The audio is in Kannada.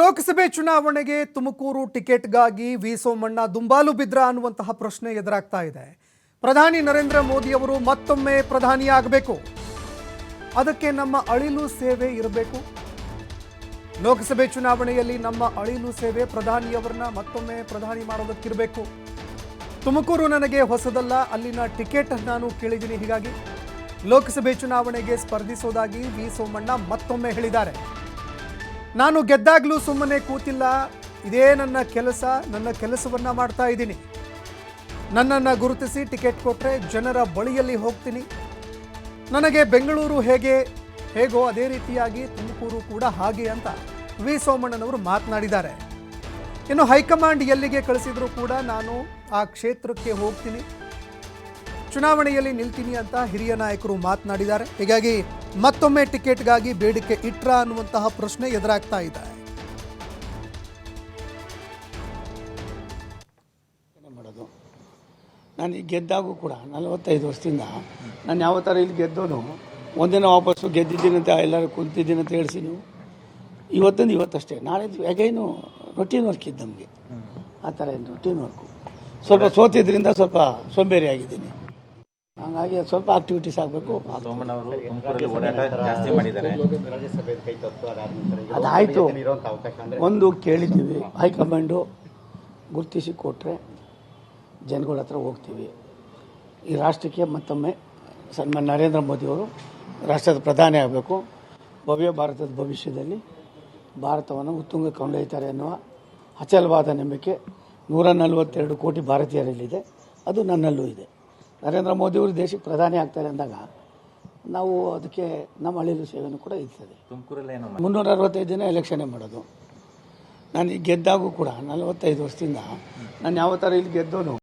ಲೋಕಸಭೆ ಚುನಾವಣೆಗೆ ತುಮಕೂರು ಟಿಕೆಟ್ಗಾಗಿ ವಿ ಸೋಮಣ್ಣ ದುಂಬಾಲು ಬಿದ್ರ ಅನ್ನುವಂತಹ ಪ್ರಶ್ನೆ ಎದುರಾಗ್ತಾ ಇದೆ. ಪ್ರಧಾನಿ ನರೇಂದ್ರ ಮೋದಿ ಅವರು ಮತ್ತೊಮ್ಮೆ ಪ್ರಧಾನಿಯಾಗಬೇಕು. ಅದಕ್ಕೆ ನಮ್ಮ ಅಳಿಲು ಸೇವೆ ಇರಬೇಕು. ಲೋಕಸಭೆ ಚುನಾವಣೆಯಲ್ಲಿ ನಮ್ಮ ಅಳಿಲು ಸೇವೆ ಪ್ರಧಾನಿಯವರನ್ನ ಮತ್ತೊಮ್ಮೆ ಪ್ರಧಾನಿ ಮಾಡೋದಕ್ಕಿರಬೇಕು. ತುಮಕೂರು ನನಗೆ ಹೊಸದಲ್ಲ, ಅಲ್ಲಿನ ಟಿಕೆಟ್ ನಾನು ಕೇಳಿದ್ದೀನಿ ಹೀಗಾಗಿ ಲೋಕಸಭೆ ಚುನಾವಣೆಗೆ ಸ್ಪರ್ಧಿಸೋದಾಗಿ ವಿ ಸೋಮಣ್ಣ ಮತ್ತೊಮ್ಮೆ ಹೇಳಿದ್ದಾರೆ. ನಾನು ಗೆದ್ದಾಗಲೂ ಸುಮ್ಮನೆ ಕೂತಿಲ್ಲ. ಇದೇ ನನ್ನ ಕೆಲಸ, ನನ್ನ ಕೆಲಸವನ್ನು ಮಾಡ್ತಾ ಇದ್ದೀನಿ. ನನ್ನನ್ನು ಗುರುತಿಸಿ ಟಿಕೆಟ್ ಕೊಟ್ಟರೆ ಜನರ ಬಳಿಯಲ್ಲಿ ಹೋಗ್ತೀನಿ. ನನಗೆ ಬೆಂಗಳೂರು ಹೇಗೆ, ಹೇಗೋ ಅದೇ ರೀತಿಯಾಗಿ ತುಮಕೂರು ಕೂಡ ಹಾಗೆ ಅಂತ ವಿ. ಸೋಮಣ್ಣನವರು ಮಾತನಾಡಿದ್ದಾರೆ. ಇನ್ನು ಹೈಕಮಾಂಡ್ ಎಲ್ಲಿಗೆ ಕಳಿಸಿದರೂ ಕೂಡ ನಾನು ಆ ಕ್ಷೇತ್ರಕ್ಕೆ ಹೋಗ್ತೀನಿ. ಚುನಾವಣೆಯಲ್ಲಿ ನಿಲ್ತೀನಿ ಅಂತ ಹಿರಿಯ ನಾಯಕರು ಮಾತನಾಡಿದ್ದಾರೆ. ಹೀಗಾಗಿ ಮತ್ತೊಮ್ಮೆ ಟಿಕೆಟ್ಗಾಗಿ ಬೇಡಿಕೆ ಇಟ್ರ ಅನ್ನುವಂತಹ ಪ್ರಶ್ನೆ ಎದುರಾಗ್ತಾ ಇದೆ. ಮಾಡೋದು? ನಾನು ಈಗ ಗೆದ್ದಾಗೂ ಕೂಡ ನಲವತ್ತೈದು ವರ್ಷದಿಂದ ನಾನು ಯಾವ ಥರ ಇಲ್ಲಿ ಗೆದ್ದೋನು, ಒಂದಿನ ವಾಪಸ್ಸು ಗೆದ್ದಿದ್ದೀನಿ ಅಂತ ಎಲ್ಲರೂ ಕುಂತಿದ್ದೀನಿ ಅಂತ ಹೇಳಿಸಿ ನೀವು. ಇವತ್ತಿಂದ ಇವತ್ತಷ್ಟೇ, ನಾಳೆ ಅಗೈನು ರೊಟೀನ್ ವರ್ಕ್ ಇದ್ದು ನಮಗೆ. ಆ ಥರ ಏನು ರೊಟೀನ್ ವರ್ಕು ಸ್ವಲ್ಪ ಸೋತಿದ್ರಿಂದ ಸ್ವಲ್ಪ ಸೋಂಬೇರಿ ಆಗಿದ್ದೀನಿ ಹಾಗಾಗಿ ಸ್ವಲ್ಪ ಆಕ್ಟಿವಿಟೀಸ್ ಆಗಬೇಕು. ಅದಾಯಿತು. ಒಂದು ಕೇಳಿದ್ದೀವಿ. ಹೈಕಮಾಂಡು ಗುರುತಿಸಿ ಕೊಟ್ಟರೆ ಜನಗಳ ಹತ್ರ ಹೋಗ್ತೀವಿ. ಈ ರಾಷ್ಟ್ರಕ್ಕೆ ಮತ್ತೊಮ್ಮೆ ಸನ್ಮಾನ್ಯ ನರೇಂದ್ರ ಮೋದಿಯವರು ರಾಷ್ಟ್ರದ ಪ್ರಧಾನಿ ಆಗಬೇಕು. ಭವ್ಯ ಭಾರತದ ಭವಿಷ್ಯದಲ್ಲಿ ಭಾರತವನ್ನು ಉತ್ತುಂಗ ಕೊಂಡೊಯ್ತಾರೆ ಎನ್ನುವ ಅಚಲವಾದ ನಂಬಿಕೆ ನೂರ ನಲವತ್ತೆರಡು ಕೋಟಿ ಭಾರತೀಯರಲ್ಲಿದೆ. ಅದು ನನ್ನಲ್ಲೂ ಇದೆ. ನರೇಂದ್ರ ಮೋದಿಯವರು ದೇಶಕ್ಕೆ ಪ್ರಧಾನಿ ಆಗ್ತಾರೆ ಅಂದಾಗ ನಾವು ಅದಕ್ಕೆ ನಮ್ಮ ಹಳ್ಳಿಯಲ್ಲೂ ಸೇವೆಯೂ ಕೂಡ ಇರ್ತದೆ. ತುಮಕೂರಲ್ಲಿ ಏನು ಮುನ್ನೂರ ಅರವತ್ತೈದು ದಿನ ಎಲೆಕ್ಷನ್ನೇ ಮಾಡೋದು. ನಾನು ಈಗ ಗೆದ್ದಾಗೂ ಕೂಡ ನಲವತ್ತೈದು ವರ್ಷದಿಂದ ನಾನು ಯಾವ ಥರ ಇಲ್ಲಿ ಗೆದ್ದೋನು